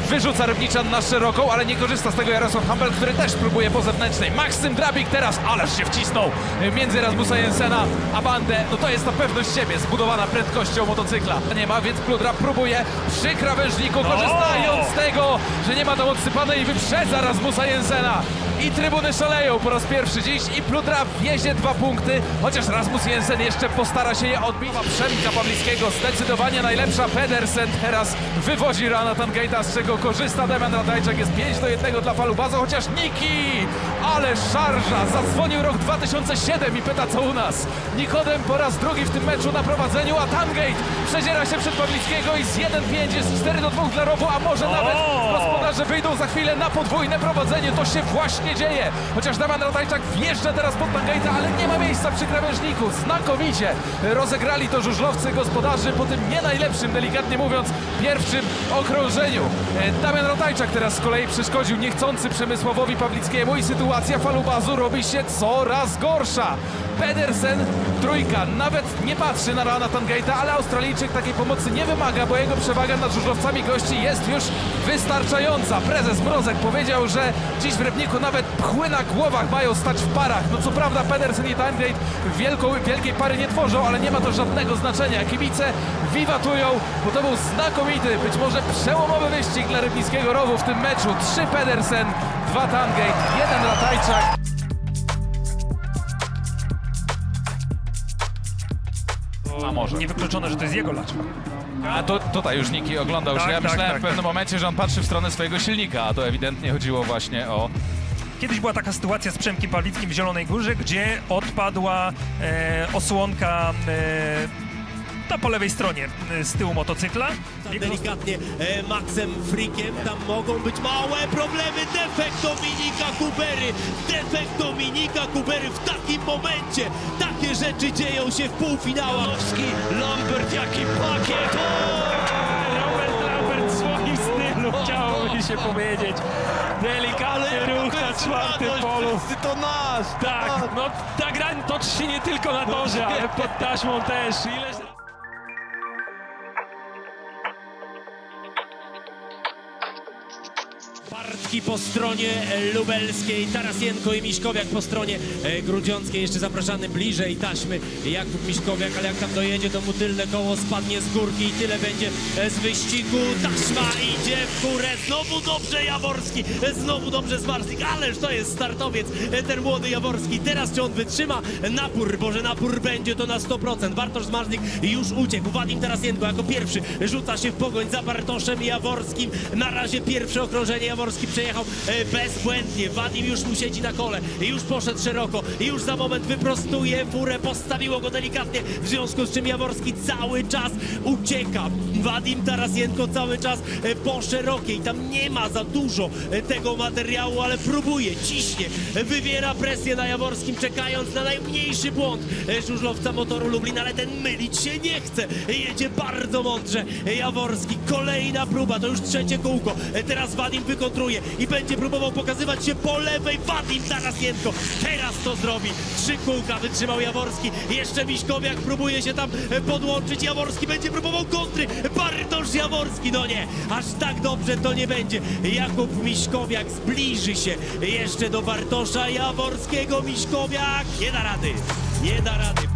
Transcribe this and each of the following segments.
wyrzuca Rybniczan na szeroką, ale nie korzysta z tego Jarosław Hampel, który też próbuje po zewnętrznej. Maksym Drabik teraz, ależ się wcisnął między Rasmusa Jensena a Bandę. No to jest ta pewność siebie, zbudowana prędkością motocykla. Nie ma, więc Pludra próbuje przy krawężniku, korzystając z tego, że nie ma tam odsypanej i wyprzedza Rasmusa Jensena. I trybuny szaleją po raz pierwszy dziś i Pludra wiezie dwa punkty, chociaż Rasmus Jensen jeszcze postara się je odbić. Przemka Pawlickiego zdecydowanie najlepsza. Pedersen teraz wywozi Ranatan Gate'a, z czego korzysta Damian Radajczak. Jest 5 do 1 dla Falubaza, chociaż Niki! Ale szarża! Zadzwonił rok 2007 i pyta co u nas. Nikodem po raz drugi w tym meczu na prowadzeniu, a Tangate przedziera się przed Pawlickiego i z 1-5 jest 4 do 2 dla Rowu, a może nawet gospodarze wyjdą za chwilę na podwójne prowadzenie. To się właśnie dzieje. Chociaż Damian Radajczak wjeżdża teraz pod Tangate'a, ale nie ma miejsca przy krawężniku. Znakomicie rozegrali to żużlowcy gospodarzy po tym nie najlepszym, delikatnie mówiąc, pierwszym okrążeniu. E, Damian Radajczak teraz z kolei przeszkodził niechcący Przemysławowi Pawlickiemu i sytuacja falubazu robi się coraz gorsza. Pedersen, trójka, nawet nie patrzy na Rana Tangate'a, ale Australijczyk takiej pomocy nie wymaga, bo jego przewaga nad żużlowcami gości jest już wystarczająca. Prezes Mrozek powiedział, że dziś w Rybniku nawet pchły na głowach mają stać w parach. No co prawda Pedersen i Tangate wielką, wielkiej pary nie tworzą, ale nie ma to żadnego znaczenia. Kibice wiwatują, bo to był znakomity, być może przełomowy wyścig dla rybnickiego rowu w tym meczu. Trzy Pedersen, dwa Tangate, jeden Ratajczak. A może. Niewykluczone, że to jest jego laczka. A to tutaj już Niki oglądał się. Tak, Ja tak, myślałem tak, w pewnym momencie, że on patrzy w stronę swojego silnika, a to ewidentnie chodziło właśnie o Kiedyś była taka sytuacja z Przemkiem Pawlickim w Zielonej Górze, gdzie odpadła e, osłonka e, ta po lewej stronie e, z tyłu motocykla. Tam delikatnie e, Maxem Frikiem, tam mogą być małe problemy. Defekt Dominika Kubery, defekt Dominika Kubery w takim momencie. Takie rzeczy dzieją się w półfinałach. Janowski, Lambert, jaki pakiet! Robert Lambert w swoim stylu, chciało mi się powiedzieć. Delikatny ruch na czwartym polu. To nasz! Tak, no ta gra toczy się nie tylko na torze, ale pod taśmą też. Ileż... Po stronie lubelskiej, Tarasienko i Miśkowiak po stronie e, grudziąckiej. Jeszcze zapraszany bliżej taśmy Jakub Miśkowiak, ale jak tam dojedzie, to mu tylne koło spadnie z górki i tyle będzie e, z wyścigu. Taśma idzie w górę, znowu dobrze Jaworski, e, znowu dobrze Zmarzlik, ależ to jest startowiec, ten młody Jaworski. Teraz czy on wytrzyma napór, bo że napór będzie to na 100%. Bartosz Zmarzlik już uciekł, Wadim Tarasienko jako pierwszy rzuca się w pogoń za Bartoszem Jaworskim. Na razie pierwsze okrążenie Jaworski przejechał e, bezbłędnie. Wadim już mu siedzi na kole, już poszedł szeroko, już za moment wyprostuje furę, postawiło go delikatnie, w związku z czym Jaworski cały czas ucieka. Wadim Tarasienko cały czas e, po szerokiej, tam nie ma za dużo e, tego materiału, ale próbuje, ciśnie, wywiera presję na Jaworskim, czekając na najmniejszy błąd żużlowca motoru Lublin, ale ten mylić się nie chce. Jedzie bardzo mądrze Jaworski, kolejna próba, to już trzecie kółko. Teraz Wadim wykontruje i będzie próbował pokazywać się po lewej. Wadim Tarasienko teraz to zrobi. Trzy kółka wytrzymał Jaworski. Jeszcze Miśkowiak próbuje się tam e, podłączyć. Jaworski będzie próbował kontry. Bartosz Jaworski, no nie, aż tak dobrze to nie będzie. Jakub Miśkowiak zbliży się jeszcze do Bartosza Jaworskiego. Miśkowiak nie da rady, nie da rady.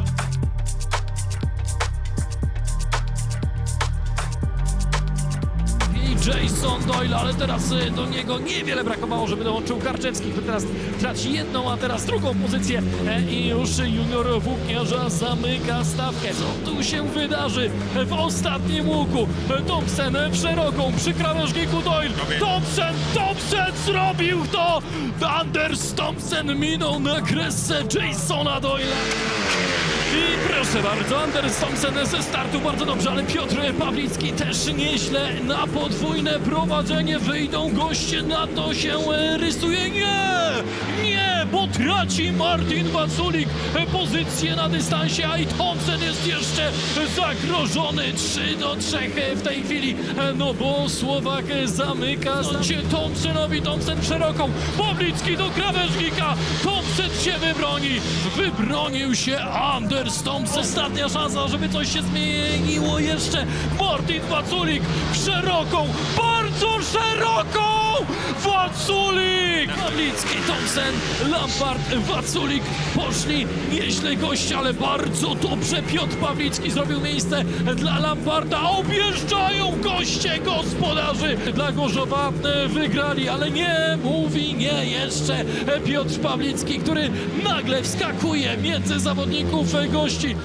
Jason Doyle, ale teraz y, do niego niewiele brakowało, żeby dołączył Karczewski, który teraz traci jedną, a teraz drugą pozycję E, i już junior włókniarza zamyka stawkę. Co tu się wydarzy w ostatnim łuku? E, Thompson w szeroką przy krawężniku Doyle. Thompson, Thompson zrobił to! Anders Thompson minął na kresce Jasona Doyle'a. Proszę bardzo, Anders Thompson ze startu bardzo dobrze, ale Piotr Pawlicki też nieźle na podwójne prowadzenie wyjdą goście, na to się rysuje. Nie! Nie, bo traci Martin Waculik pozycję na dystansie, a i Thompson jest jeszcze zagrożony. 3 do 3 w tej chwili, no bo Słowak zamyka się. Thompsonowi, Thompson szeroką, Pawlicki do krawężnika, Thompson się wybroni, wybronił się Anders Thompson. Ostatnia szansa, żeby coś się zmieniło jeszcze. Martin Waculik szeroką, bardzo szeroką! Waculik! Pawlicki, Thompson, Lampard, Waculik poszli nieźle goście, ale bardzo dobrze Piotr Pawlicki zrobił miejsce dla Lamparda. Objeżdżają goście gospodarzy. Dla Gorzowa e, wygrali, ale nie mówi nie jeszcze Piotr Pawlicki, który nagle wskakuje między zawodników e, gości.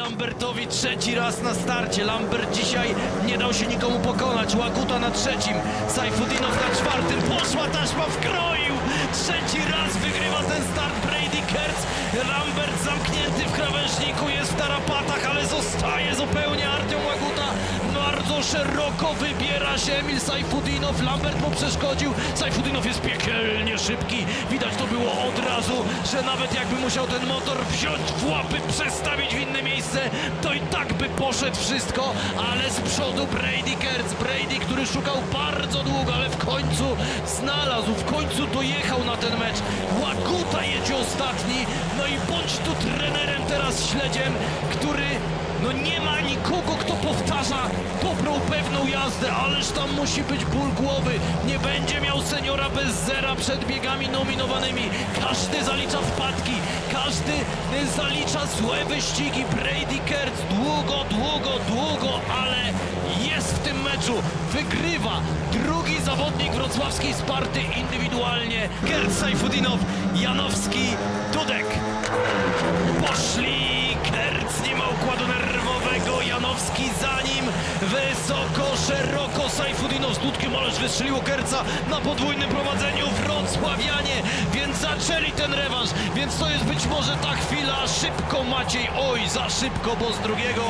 Lambertowi trzeci raz na starcie. Lambert dzisiaj nie dał się nikomu pokonać. Łaguta na trzecim, Sajfudinow na czwartym. Poszła taśma, wkroił! Trzeci raz wygrywa ten start Brady Kertz. Lambert zamknięty w krawężniku, jest w tarapatach, ale zostaje zupełnie Artyom Łaguta. Bardzo szeroko wybiera się Emil Sajfudinow. Lambert mu przeszkodził. Sajfudinow jest piekielnie szybki. Widać to że nawet jakby musiał ten motor wziąć w łapy, przestawić w inne miejsce, to i tak by poszedł wszystko, ale z przodu Brady Kertz. Brady, który szukał bardzo długo, ale w końcu znalazł, w końcu dojechał na ten mecz. Łaguta jedzie ostatni, no i bądź tu trenerem teraz śledziem, który no nie ma nikogo, kto powtarza dobrą, pewną jazdę, ależ tam musi być ból głowy. Nie będzie miał seniora bez zera przed biegami nominowanymi. Każdy zalicza wpadki, każdy zalicza złe wyścigi. Brady Kertz długo, długo, długo, ale jest w tym meczu. Wygrywa drugi zawodnik wrocławskiej Sparty indywidualnie. Kertz Sajfudinow, Janowski, Dudek. Wysoko, szeroko, Sajfudinow z Dudkiem, ależ wystrzeliło Kerca na podwójnym prowadzeniu Wrocławianie, więc zaczęli ten rewanż, więc to jest być może ta chwila, szybko Maciej, oj, za szybko, bo z drugiego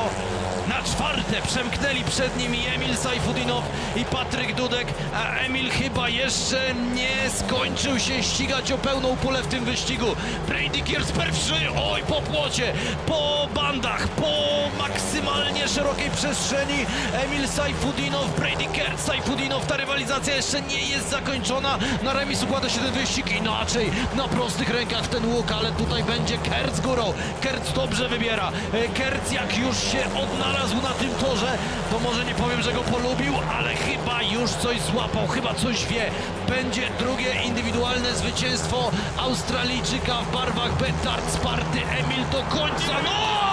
na czwarte przemknęli przed nimi Emil Sajfudinow i Patryk Dudek, a Emil chyba jeszcze nie skończył się ścigać o pełną pulę w tym wyścigu. Brady Kiers pierwszy, oj po płocie, po bandach, po maksymalnie szerokiej przestrzeni. Emil Sajfudinow, Brady Kiers, Sajfudinow, ta rywalizacja jeszcze nie jest zakończona. Na remis układa się ten wyścig inaczej, na prostych rękach ten łuk, ale tutaj będzie Kerc górą. Kerc dobrze wybiera. E, Kerc jak już się odnalazł na tym torze, to może nie powiem, że go polubił, ale chyba już coś złapał, chyba coś wie. Będzie drugie indywidualne zwycięstwo Australijczyka w barwach Betard Sparty. Emil do końca. No!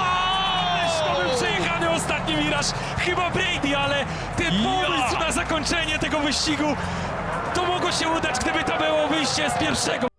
Ostatni wiraż, chyba Brady, ale ten pomysł na zakończenie tego wyścigu, to mogło się udać, gdyby to było wyjście z pierwszego.